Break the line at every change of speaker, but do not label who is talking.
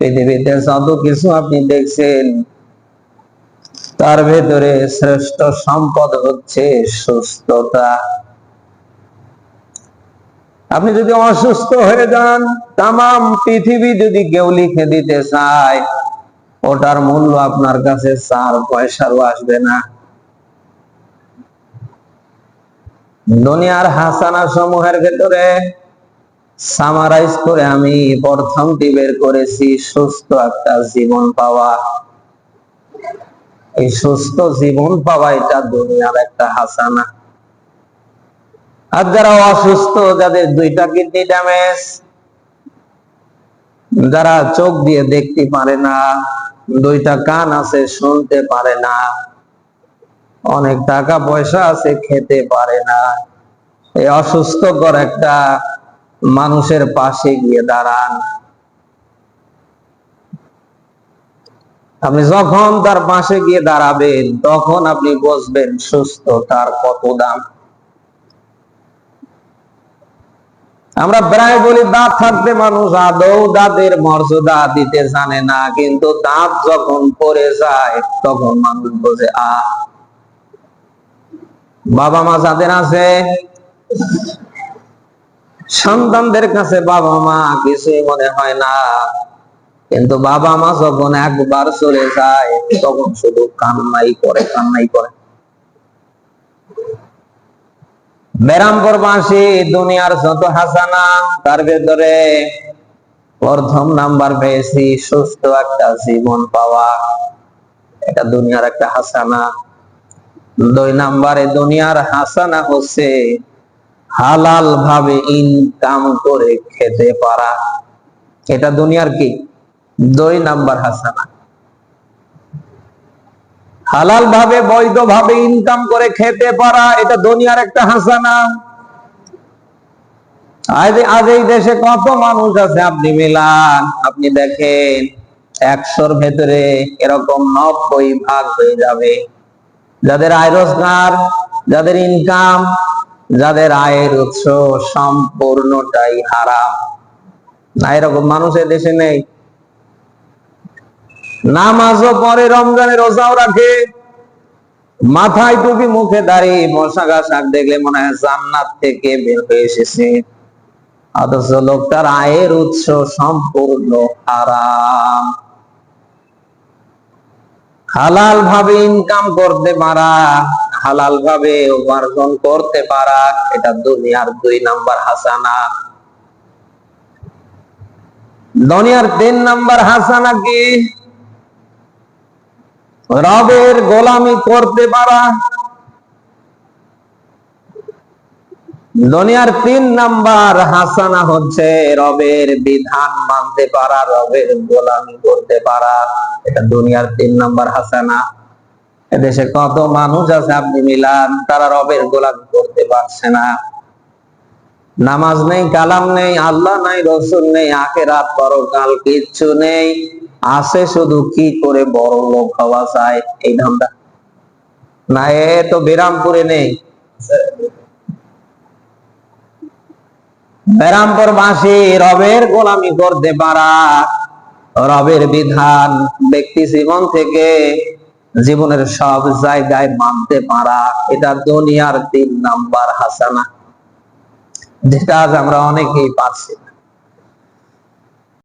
পৃথিবীতে যত কিছু আপনি দেখছেন, তার ভেতরে শ্রেষ্ঠ সম্পদ হচ্ছে সুস্থতা। আপনি যদি অসুস্থ হয়ে যান তাম পৃথিবী যদি কেউ লিখে দিতে চায়, ওটার মূল্য আপনার কাছে চার পয়সারও আসবে না। দুনিয়ার হাসানা সমূহের ভেতরে সামারাইজ করে আমি প্রথমটি বের করেছি, সুস্থ একটা জীবন পাওয়া। এই সুস্থ জীবন পাওয়া এটা দুনিয়ার একটা হাসানা। আর যারা অসুস্থ, যাদের দুইটা কিডনি ড্যামেজ যারা চোখ দিয়ে দেখতে পারে না, দুইটা কান আছে শুনতে পারে না অনেক টাকা পয়সা আছে, খেতে পারে না। এই অসুস্থকর একটা মানুষের পাশে গিয়ে দাঁড়ান। আপনি যখন তার পাশে গিয়ে দাঁড়াবেন, তখন আপনি বুঝবেন সুস্থ তার কত দাম। আমরা প্রায় বলি, দাঁত থাকতে মানুষ আদৌ দাঁতের মর্যাদা দিতে জানে না, কিন্তু দাঁত যখন পড়ে যায়, তখন মানুষ বোঝে আ বাবা মা যাদের আছে, সন্তানদের কাছে বাবা মা কিছুই মনে হয় না। কিন্তু বাবা মা যখন একবার চলে যায়, তখন শুধু কান্নাই করে কান্নাই করে। বেরামপুর বাসী দুনিয়ার যত হাসানা, তার ভেতরে প্রথম নাম্বার পেয়েছি, সুস্থ একটা জীবন পাওয়া। এটা দুনিয়ার একটা হাসানা। দুই নাম্বারে দুনিয়ার হাসানা হচ্ছে হালাল ভাবে ইনকাম করে খেতে পারা। এটা দুনিয়ার কি? দুই নাম্বার হাসানা। হালাল ভাবে, বৈধ ভাবে ইনকাম করে খেতে পারা, এটা দুনিয়ার একটা হাসানা। আজ এই দেশে কত মানুষ আছে, আপনি মিলান, আপনি দেখেন, একশোর ভেতরে এরকম নব্বই ভাগ হয়ে যাবে। যাদের আয় রোজগার, যাদের ইনকাম যাদের আয়ের উৎস সম্পূর্ণটাই হারাম। না, এরকম মানুষ দেশে নেই। নামাজও পরে রমজানের রোজাও রাখে। মাথায় টুপি, মুখে দাঁড়িয়ে মশাগা শাক দেখলে মনে হয় জান্নাত থেকে বের হয়ে এসেছে। অথচ লোকটার আয়ের উৎস সম্পূর্ণ হারাম। হালাল ভাবে ইনকাম করতে পারা হালাল ভাবে উপার্জন করতে পারা, এটা দুনিয়ার দুই নাম্বার হাসানা। দুনিয়ার তিন নাম্বার হাসানা কি? রবের গোলামি করতে পারা দুনিয়ার তিন নাম্বার হাসানা হচ্ছে রবের বিধান মানতে পারা, রবের গোলামি করতে পারা। এটা দুনিয়ার তিন নাম্বার হাসানা। এদেশে কত মানুষ আছে আপনি মিলান, তারা রবের গোলামি করতে পারছে না। নামাজ নেই, কালাম নেই, আল্লাহ নাই, রসুল নেই, আখেরাত পরকাল কিচ্ছু নেই। আছে শুধু কি করে বড় লোক হওয়া যায়, এই ধান্দা। না, এ তো বিরামপুরে নেই। বেরামপুর বাসী রবের গোলামি করতে পারা। রবের বিধান ব্যক্তি জীবন থেকে জীবনের সব জায়গায় মানতে পারা। এটা দুনিয়ার তিন নাম্বার হাসানা। যেটা আজ আমরা অনেকেই পাচ্ছি।